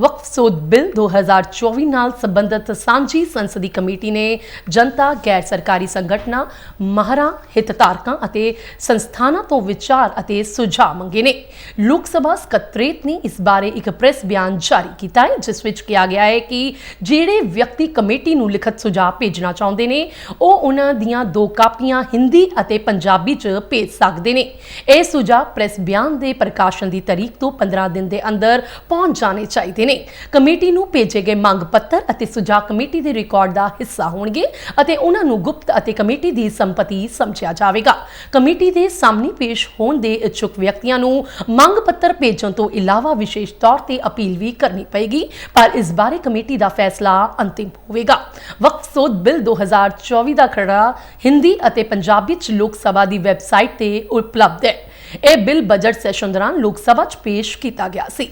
ਵਕਫ ਸੋਧ ਬਿੱਲ 2024 ਨਾਲ ਸੰਬੰਧਿਤ ਸਾਂਝੀ ਸੰਸਦੀ ਕਮੇਟੀ ਨੇ ਜਨਤਾ, ਗੈਰ ਸਰਕਾਰੀ ਸੰਗਠਨਾਂ, ਮਾਹਰਾਂ, ਹਿੱਤਧਾਰਕਾਂ ਅਤੇ ਸੰਸਥਾਨਾਂ ਤੋਂ ਵਿਚਾਰ ਅਤੇ ਸੁਝਾਅ ਮੰਗੇ ਨੇ। ਲੋਕ ਸਭਾ ਸਕੱਤਰੇਤ ਨੇ ਇਸ ਬਾਰੇ ਇੱਕ ਪ੍ਰੈਸ ਬਿਆਨ ਜਾਰੀ ਕੀਤਾ ਹੈ, ਜਿਸ ਵਿੱਚ ਕਿਹਾ ਗਿਆ ਹੈ ਕਿ ਜਿਹੜੇ ਵਿਅਕਤੀ ਕਮੇਟੀ ਨੂੰ ਲਿਖਤ ਸੁਝਾਅ ਭੇਜਣਾ ਚਾਹੁੰਦੇ ਨੇ, ਉਹ ਉਹਨਾਂ ਦੀਆਂ ਦੋ ਕਾਪੀਆਂ ਹਿੰਦੀ ਅਤੇ ਪੰਜਾਬੀ 'ਚ ਭੇਜ ਸਕਦੇ ਨੇ। ਇਹ ਸੁਝਾਅ ਪ੍ਰੈਸ ਬਿਆਨ ਦੇ ਪ੍ਰਕਾਸ਼ਨ ਦੀ ਤਾਰੀਖ ਤੋਂ 15 ਦਿਨ ਦੇ ਅੰਦਰ ਪਹੁੰਚ ਜਾਣੇ ਚਾਹੀਦੇ ਨੇ। ਕਮੇਟੀ ਨੂੰ ਭੇਜੇ ਗਏ ਮੰਗ ਪੱਤਰ ਅਤੇ ਸੁਝਾਅ ਕਮੇਟੀ ਦੇ ਰਿਕਾਰਡ ਦਾ ਹਿੱਸਾ ਹੋਣਗੇ ਅਤੇ ਉਹਨਾਂ ਨੂੰ ਗੁਪਤ ਅਤੇ ਕਮੇਟੀ ਦੀ ਸੰਪਤੀ ਸਮਝਿਆ ਜਾਵੇਗਾ। ਕਮੇਟੀ ਦੇ ਸਾਹਮਣੇ ਪੇਸ਼ ਹੋਣ ਦੇ ਇਛੁਕ ਵਿਅਕਤੀਆਂ ਨੂੰ ਮੰਗ ਪੱਤਰ ਭੇਜਣ ਤੋਂ ਇਲਾਵਾ ਵਿਸ਼ੇਸ਼ ਤੌਰ ਤੇ ਅਪੀਲ ਵੀ ਕਰਨੀ ਪਏਗੀ, ਪਰ ਇਸ ਬਾਰੇ ਕਮੇਟੀ ਦਾ ਫੈਸਲਾ ਅੰਤਿਮ ਹੋਵੇਗਾ। ਵਕਫ ਸੋਧ ਬਿੱਲ 2024 ਦਾ ਖਰੜਾ ਹਿੰਦੀ ਅਤੇ ਪੰਜਾਬੀ ਚ ਲੋਕ ਸਭਾ ਦੀ ਵੈਬਸਾਈਟ ਤੇ ਉਪਲਬਧ ਹੈ। ਇਹ ਬਿੱਲ ਬਜਟ ਸੈਸ਼ਨ ਦੌਰਾਨ ਲੋਕ ਸਭਾ ਚ ਪੇਸ਼ ਕੀਤਾ ਗਿਆ ਸੀ।